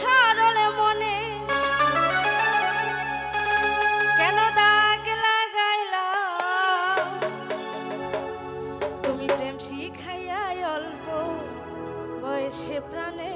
সরল মনে। কেন দাগ লাগাইলা? তুমি প্রেম শিখাইয়া অল্প বয়সে প্রাণে